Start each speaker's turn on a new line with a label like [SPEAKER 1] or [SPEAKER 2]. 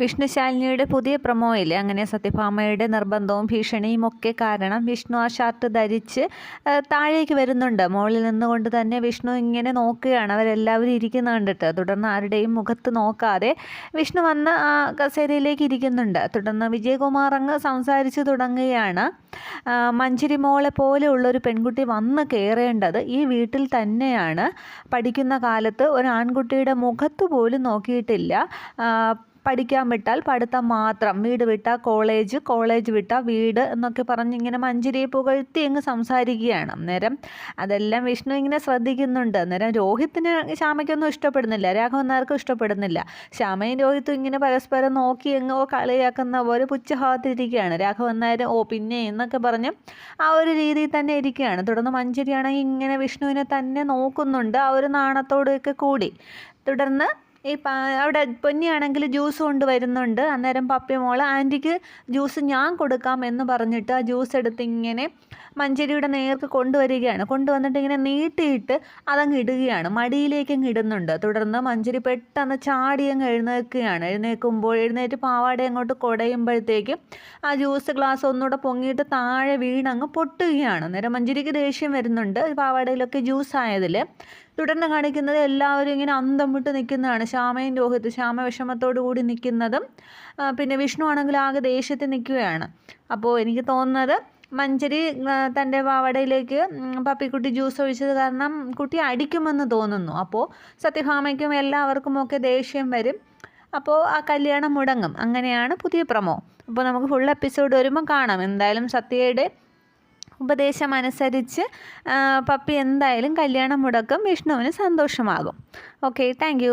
[SPEAKER 1] വിഷ്ണുശാലിനിയുടെ പുതിയ പ്രൊമോയിൽ അങ്ങനെ സത്യഭാമയുടെ നിർബന്ധവും ഭീഷണിയും ഒക്കെ കാരണം വിഷ്ണു ആ ഷർട്ട് ധരിച്ച് താഴേക്ക് വരുന്നുണ്ട്. മുകളിൽ നിന്നുകൊണ്ട് തന്നെ വിഷ്ണു ഇങ്ങനെ നോക്കുകയാണ്. അവരെല്ലാവരും ഇരിക്കുന്ന കണ്ടിട്ട്. തുടർന്ന് ആരുടെയും മുഖത്ത് നോക്കാതെ വിഷ്ണു വന്ന് ആ കസേരയിലേക്ക് ഇരിക്കുന്നുണ്ട്. തുടർന്ന് വിജയകുമാർ അങ്ങ് സംസാരിച്ചു തുടങ്ങുകയാണ്. മഞ്ചരി മോളെ പോലെയുള്ളൊരു പെൺകുട്ടി വന്ന് കയറേണ്ടത് ഈ വീട്ടിൽ തന്നെയാണ്. പഠിക്കുന്ന കാലത്ത് ഒരു ആൺകുട്ടിയുടെ മുഖത്ത് പോലും നോക്കിയിട്ടില്ല. പഠിക്കാൻ വിട്ടാൽ പഠിത്തം മാത്രം. വീട് വിട്ടാൽ കോളേജ് കോളേജ് വിട്ടാൽ വീട് എന്നൊക്കെ പറഞ്ഞ് ഇങ്ങനെ മഞ്ജരിയെ പുകഴ്ത്തി അങ്ങ് സംസാരിക്കുകയാണ്. അന്നേരം അതെല്ലാം വിഷ്ണു ഇങ്ങനെ ശ്രദ്ധിക്കുന്നുണ്ട്. അന്നേരം രോഹിത്തിന് ശ്യാമയ്ക്കൊന്നും ഇഷ്ടപ്പെടുന്നില്ല. രാഘവൻ നായർക്കും ഇഷ്ടപ്പെടുന്നില്ല. ശ്യാമയും രോഹിത്തും ഇങ്ങനെ പരസ്പരം നോക്കി എങ്ങോ കളിയാക്കുന്ന പോലെ പുച്ഛഭാവത്തിരിക്കുകയാണ് രാഘവൻ നായർ ഓ പിന്നെ എന്നൊക്കെ പറഞ്ഞ് ആ ഒരു രീതിയിൽ തന്നെ ഇരിക്കുകയാണ്. തുടർന്ന് മഞ്ചരിയാണെങ്കിൽ ഇങ്ങനെ വിഷ്ണുവിനെ തന്നെ നോക്കുന്നുണ്ട്. ആ ഒരു നാണത്തോടെയൊക്കെ കൂടി. തുടർന്ന് ഈ അവിടെ പൊന്നിയാണെങ്കിൽ ജ്യൂസ് കൊണ്ട് വരുന്നുണ്ട് അന്നേരം പപ്പി മോൾ ആന്റിക്ക് ജ്യൂസ് ഞാൻ കൊടുക്കാം എന്ന് പറഞ്ഞിട്ട് ആ ജ്യൂസ് എടുത്ത് ഇങ്ങനെ മഞ്ചേരിയുടെ നേർക്ക് കൊണ്ടുവരികയാണ്. കൊണ്ടുവന്നിട്ട് ഇങ്ങനെ നീട്ടിയിട്ട് അതങ്ങ് ഇടുകയാണ്. മടിയിലേക്ക് അങ്ങ് ഇടുന്നുണ്ട്. തുടർന്ന് മഞ്ചേരി പെട്ടെന്ന് ചാടി അങ്ങ് എഴുന്നേൽക്കുകയാണ്. എഴുന്നേൽക്കുമ്പോൾ എഴുന്നേറ്റ് പാവാട അങ്ങോട്ട് കുടയുമ്പോഴത്തേക്ക് ആ ജ്യൂസ് ഗ്ലാസ് ഒന്നുകൂടെ പൊങ്ങിയിട്ട് താഴെ വീണങ്ങ് പൊട്ടുകയാണ്. അന്നേരം മഞ്ചേരിക്ക് ദേഷ്യം വരുന്നുണ്ട്. പാവാടയിലൊക്കെ ജ്യൂസ് ആയതിൽ തുടർന്ന് കാണിക്കുന്നത് എല്ലാവരും ഇങ്ങനെ അന്തം വിട്ട് നിൽക്കുന്നതാണ്. ശ്യാമയും രോഹിത് ശ്യാമ വിഷമത്തോടു കൂടി നിൽക്കുന്നതും പിന്നെ വിഷ്ണു ആണെങ്കിൽ ആകെ ദേഷ്യത്തിൽ നിൽക്കുകയാണ്. അപ്പോൾ എനിക്ക് തോന്നുന്നത് മഞ്ചരി തന്റെ പാവടയിലേക്ക് പപ്പിക്കുട്ടി ജ്യൂസ് ഒഴിച്ചത് കാരണം കുട്ടി അടിക്കുമെന്ന് തോന്നുന്നു. അപ്പോൾ സത്യഭാമയ്ക്കും എല്ലാവർക്കും ഒക്കെ ദേഷ്യം വരും. അപ്പോൾ ആ കല്യാണം മുടങ്ങും. അങ്ങനെയാണ് പുതിയ പ്രമോ. അപ്പോൾ നമുക്ക് ഫുൾ എപ്പിസോഡ് വരുമ്പോൾ കാണാം. എന്തായാലും സത്യയുടെ ഉപദേശം അനുസരിച്ച് പപ്പി എന്തായാലും കല്യാണം മുടക്കും വിഷ്ണുവിന് സന്തോഷമാകും. Okay thank